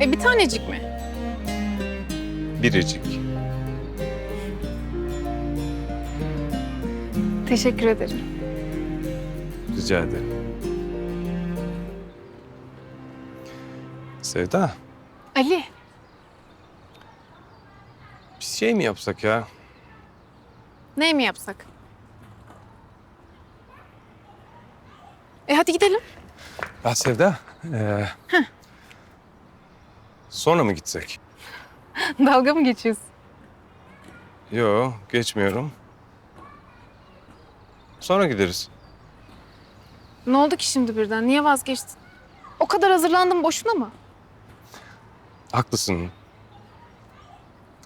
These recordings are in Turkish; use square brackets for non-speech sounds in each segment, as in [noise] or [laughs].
E bir tanecik mi? Biricik. Teşekkür ederim. Rica ederim. Sevda, Ali, bir şey mi yapsak ya? ne mi yapsak? E hadi gidelim. Ya Sevda, ee, sonra mı gitsek? Dalga mı geçiyorsun? Yo, geçmiyorum. Sonra gideriz. Ne oldu ki şimdi birden? Niye vazgeçtin? O kadar hazırlandım boşuna mı? Haklısın.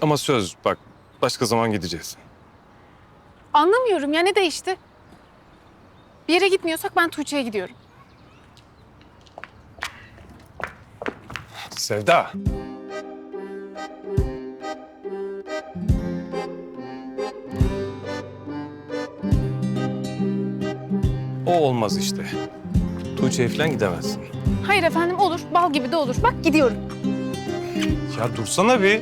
Ama söz bak, başka zaman gideceğiz. Anlamıyorum ya ne değişti? Bir yere gitmiyorsak ben Tuğçe'ye gidiyorum. Sevda. O olmaz işte. Tuğçe'ye falan gidemezsin. Hayır efendim olur. Bal gibi de olur. Bak gidiyorum. Ya dursana bir.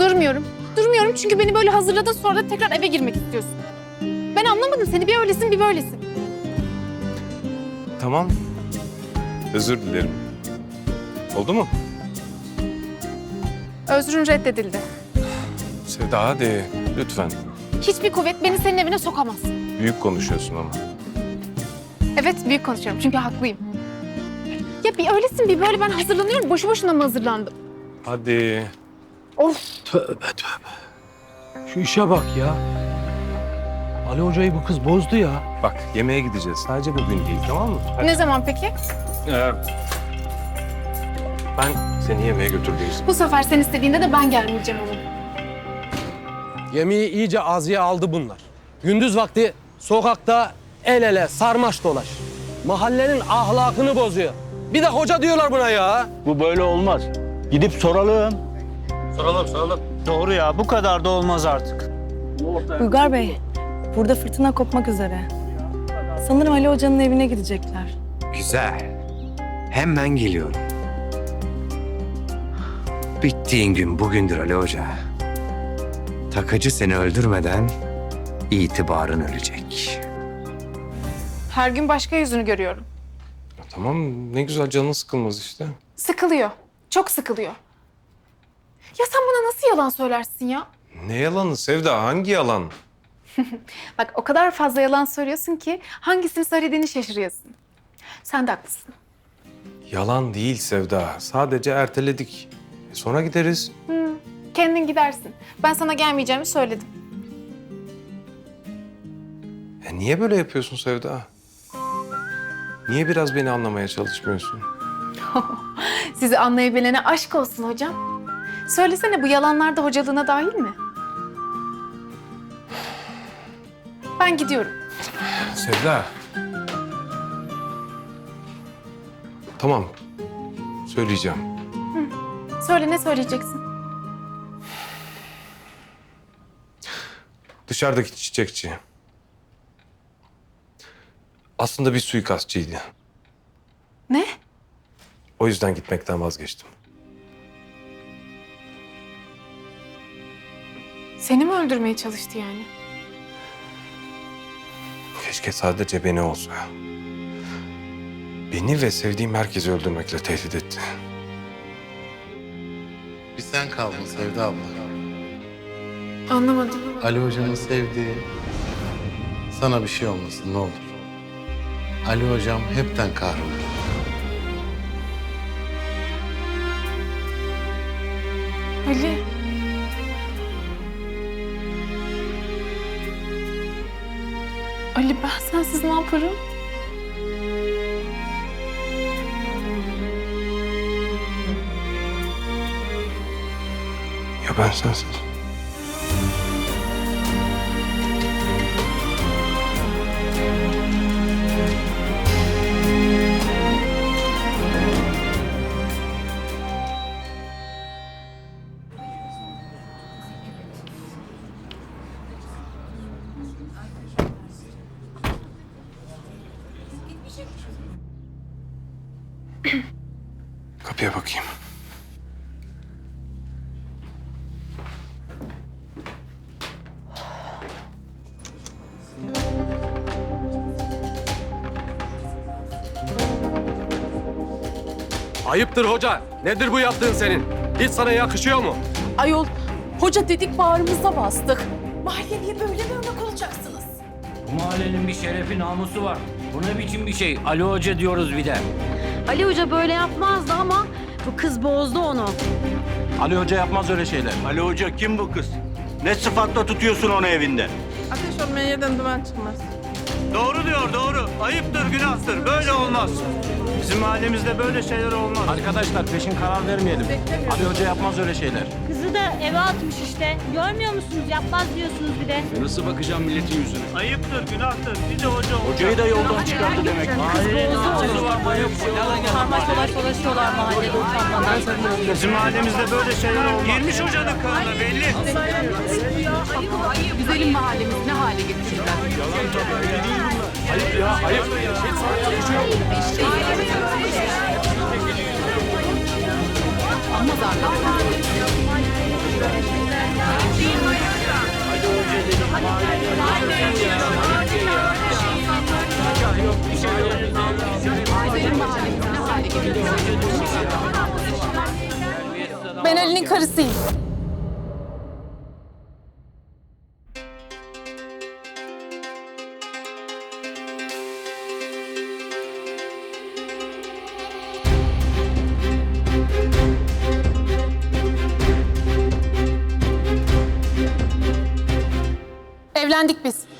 Durmuyorum. Durmuyorum çünkü beni böyle hazırladın sonra da tekrar eve girmek istiyorsun. Anlamadım seni. Bir öylesin bir böylesin. Tamam. Özür dilerim. Oldu mu? Özrün reddedildi. Sevda hadi lütfen. Hiçbir kuvvet beni senin evine sokamaz. Büyük konuşuyorsun ama. Evet büyük konuşuyorum çünkü haklıyım. Ya bir öylesin bir böyle ben hazırlanıyorum. Boşu boşuna mı hazırlandım? Hadi. Of. Tövbe tövbe. Şu işe bak ya. Ali Hoca'yı bu kız bozdu ya. Bak yemeğe gideceğiz. Sadece bugün değil tamam mı? Ne zaman peki? Ee, ben seni yemeğe götüreceğim. Bu sefer sen istediğinde de ben gelmeyeceğim ama. Yemeği iyice aziye aldı bunlar. Gündüz vakti sokakta el ele sarmaş dolaş. Mahallenin ahlakını bozuyor. Bir de hoca diyorlar buna ya. Bu böyle olmaz. Gidip soralım. Soralım soralım. Doğru ya bu kadar da olmaz artık. Uygar Bey, burada fırtına kopmak üzere. Sanırım Ali Hoca'nın evine gidecekler. Güzel. Hemen geliyorum. Bittiğin gün bugündür Ali Hoca. Takıcı seni öldürmeden itibarın ölecek. Her gün başka yüzünü görüyorum. Ya tamam ne güzel canın sıkılmaz işte. Sıkılıyor. Çok sıkılıyor. Ya sen bana nasıl yalan söylersin ya? Ne yalanı Sevda hangi yalan? [laughs] Bak o kadar fazla yalan söylüyorsun ki hangisini söylediğini şaşırıyorsun. Sen de haklısın. Yalan değil Sevda. Sadece erteledik. E, sonra gideriz. Kendin gidersin. Ben sana gelmeyeceğimi söyledim. E, niye böyle yapıyorsun Sevda? Niye biraz beni anlamaya çalışmıyorsun? [laughs] Sizi anlayabilene aşk olsun hocam. Söylesene bu yalanlar da hocalığına dahil mi? Ben gidiyorum. Sevda. Tamam. Söyleyeceğim. Söyle ne söyleyeceksin? Dışarıdaki çiçekçi. Aslında bir suikastçıydı. Ne? O yüzden gitmekten vazgeçtim. Seni mi öldürmeye çalıştı yani? Keşke sadece beni olsa. Beni ve sevdiğim herkesi öldürmekle tehdit etti. Bir sen kaldın Sevda abla. Anlamadım. Ali Hoca'nın sevdiği sana bir şey olmasın ne olur. Ali Hocam hepten kahrolur. Ali. Ali ben sensiz ne yaparım? Ya ben sensiz? [clears throat] Kapıya bakayım. Ayıptır hoca. Nedir bu yaptığın senin? Hiç sana yakışıyor mu? Ayol, hoca dedik bağrımıza bastık. Mahalleliye böyle mi örnek olacaksınız? Bu mahallenin bir şerefi namusu var. Bu ne biçim bir şey? Ali Hoca diyoruz bir de. Ali Hoca böyle yapmazdı ama bu kız bozdu onu. Ali Hoca yapmaz öyle şeyler. Ali Hoca kim bu kız? Ne sıfatla tutuyorsun onu evinde? Ateş olmayan yerden duman çıkmaz. Doğru diyor doğru. Ayıptır günahtır. Böyle olmaz. Bizim mahallemizde böyle şeyler olmaz. Arkadaşlar peşin karar vermeyelim. Ali Hoca yapmaz öyle şeyler. Kızı da eve atmış işte. Görmüyor musunuz? Yapmaz diyorsunuz bir de. Nasıl bakacağım milletin yüzüne? Ayıptır günahtır. Bir de hoca Hocayı da yoldan çıkarttı demek. Sarmaş dolaş dolaşıyorlar mahallede utanmadan. Bizim mahallemizde böyle şeyler olmaz. Girmiş hocanın kılığına belli. Güzelim mahallemiz ne hale getirdiler. Ayıp ya ayıp. Hiç sana yakışıyor mu? Ben Ali'nin karısıyım. Evlendik biz.